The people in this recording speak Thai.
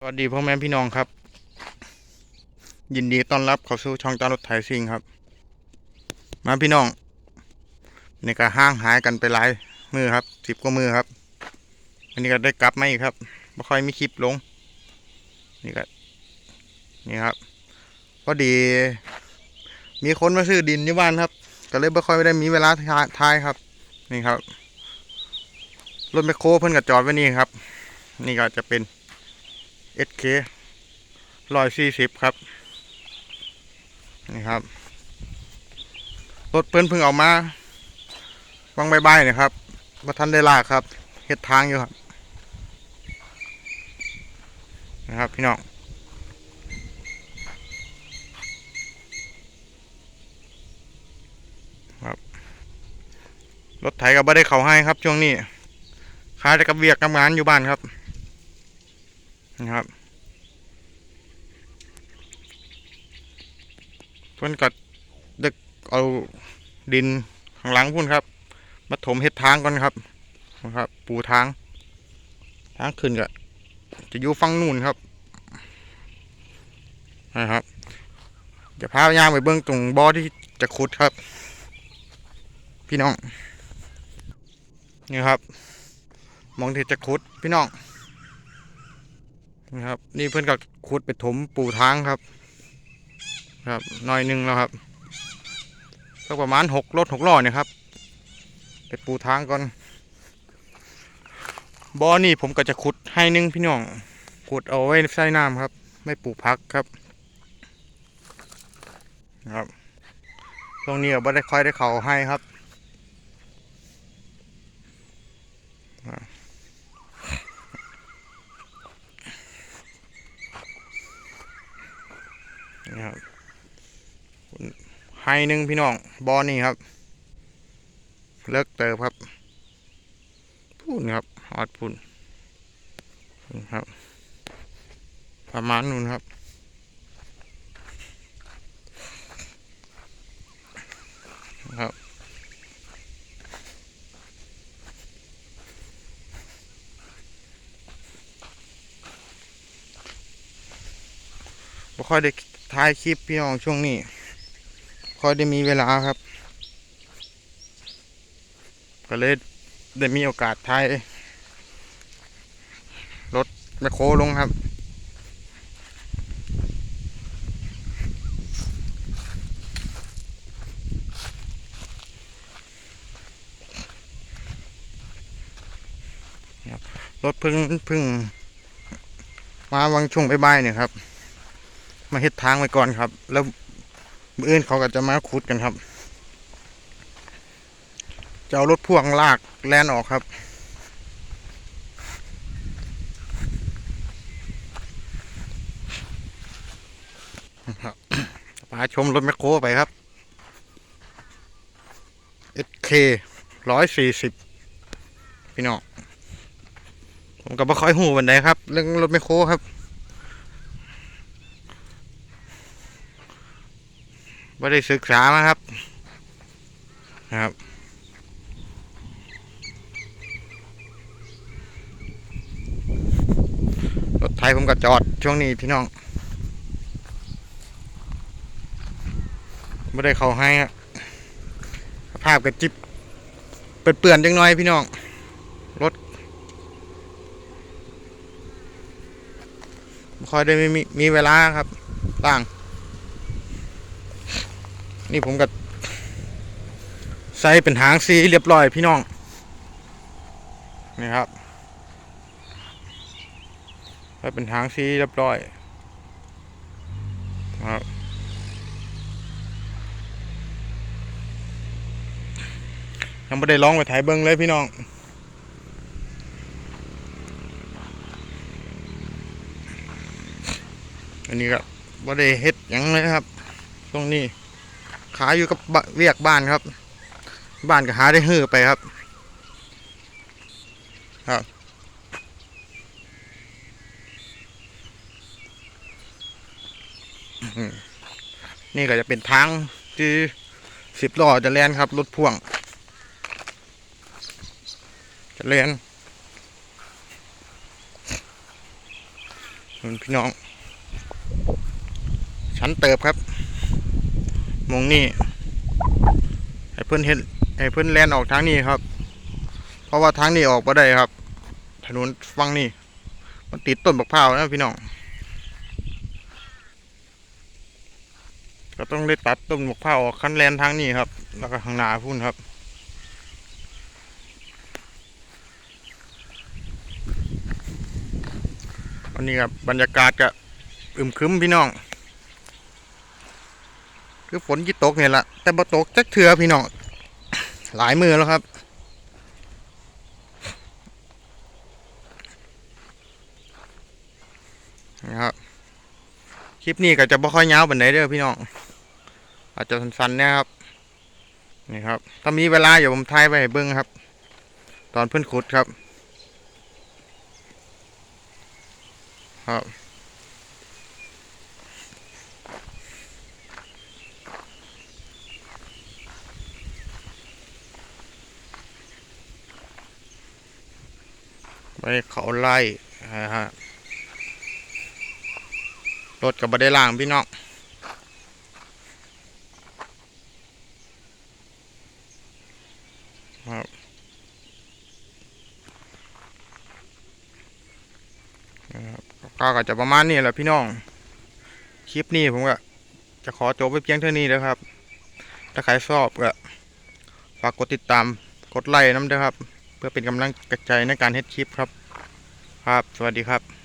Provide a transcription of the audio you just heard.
สวัสดีพ่อแม่พี่น้องครับ ยินดีต้อนรับเข้าสู่ช่องจารถไถซิงครับ มาพี่น้องนี่ก็ห้างหายกันไปหลายมือครับสิบกว่ามือครับวันนี้ก็ได้กลับมาอีกครับไม่ค่อยมีคลิปลง นี่ก็นี่ครับพอดี มีคนมาซื้อดินที่บ้านครับ ก็เลยไม่ค่อยได้มีเวลาทายครับ นี่ครับรถแมคโครเพิ่นก็จอดไว้นี่ครับ นี่ก็จะเป็น SK ร้อยสี่สิบครับ นี่ครับ รถเพิ่นเพิ่งเอามาวังใบๆเนี่ยครับมาทันได้ลากครับเฮ็ดทางอยู่ครับ นะครับพี่น้องครับ รถไถก็บ่ได้เขาให้ครับช่วงนี้ค้าแต่กับเวียกกับงานอยู่บ้านครับ นะครับเพิ่นก็ดึกเอาดินข้างหลังพุ่นครับ มาถมเฮ็ดทางก่อนครับนะครับ ปูทาง ทางขึ้นก็จะอยู่ฝั่งนู่นครับนะครับจะพายางไปเบื้องตรงบ่อที่จะขุดครับ พี่น้องนี่ครับมองที่จะขุดพี่น้อง นะครับ นี่เพื่อนก็ขุดไปถมปูทางครับ ครับหน่อยหนึงแล้วครับสักประมาณหกรถหกล้อเนี่ยครับไปปูทางก่อนบ่อนี่ผมก็จะขุดให้หนึงพี่น้องขุดเอาไว้ใส่น้ำครับ ไม่ปลูกพักครับครับ ตรงนี้ก็ไม่ได้ค่อยได้เขาให้ครับ นี่ครับ ไฮหนึ่งพี่น้องบอนี่ครับ เลิกเติบครับพูนครับฮอดพูนนี่ครับ ประมาณนู้นครับครับบ่ค่อยได้ถ่ายคลิปพี่น้องช่วงนี้ ค่อยได้มีเวลาครับ ก็เลยได้มีโอกาสถ่ายรถแมคโครลงครับรถพึ่งพึ่ง มาวังช่วงบ่ายๆเนี่ยครับ มาเฮ็ดทางไว้ก่อนครับ แล้ว มื้ออื่นเขาก็จะมาขุดกันครับ จะเอารถพ่วงลากแลนออกครับครับ พาชมรถแมคโครไปครับ SK ร้อยสี่สิบพี่น้อง ผมก็บ่ค่อยหูบันไดครับ เรื่องรถแมคโครครับ ไม่ได้ศึกษามาครับนะครับ รถไทยผมก็จอดช่วงนี้พี่น้องไม่ได้เขาให้ครับภาพกระจิบเปื่อนๆจังน้อยพี่น้อง รถไม่ค่อยได้มีมีเวลาครับต่าง นี่ผมก็ใส่เป็นหางสีเรียบร้อยพี่น้อง นี่ครับใส่เป็นหางสีเรียบร้อยครับยังไม่ได้ร้องไปถ่ายเบิ้งเลยพี่น้องอันนี้ก็ไม่ได้เฮ็ดยังเลยครับ ตรงนี้ ขายอยู่กับเวียกบ้านครับ บ้านก็หาได้ฮื้อไปครับ ครับนี่ก็จะเป็นทางที่สิบล้อจะแล่นครับรถพ่วง จะแล่นพี่น้อง ชั้นเติบครับ มองนี่ให้เพื่อนเห็นให้เพื่อนแลนออกทางนี้ครับ เพราะว่าทางนี้ออกมาได้ครับ ถนนฟังนี่มันติดต้นบักพร้าวนะพี่น้องก็ต้องได้ตัดต้นบักพร้าวออกคันแลนทางนี้ครับ แล้วก็ข้างหน้าพุ่นครับวันนี้ครับบรรยากาศก็อึมครึมพี่น้อง คือฝนที่ตกเนี่ยแหละแต่บ่ตกจักเถือพี่น้องหลายมือแล้วครับ นะครับ คลิปนี้ก็จะบ่ค่อยยาวปานใดเด้อพี่น้อง อาจจะสั้นๆนะครับ นี่ครับ ถ้ามีเวลาเดี๋ยวผมถ่ายไว้เบิ่งครับ ตอนเพิ่นขุดครับ ครับ ไปเขาไล่นะฮะรถกับบัได้ล่างพี่น้องครับครับก็จะประมาณนี้แหละพี่น้อง คลิปนี้ผมก็จะขอจบไปเพียงเท่านี้แล้วครับ ถ้าใครชอบก็ฝากกดติดตามกดไลค์น้ำด้วยครับ เพื่อเป็นกำลังกระจายในการเฮ็ดคลิปครับ ครับ สวัสดีครับ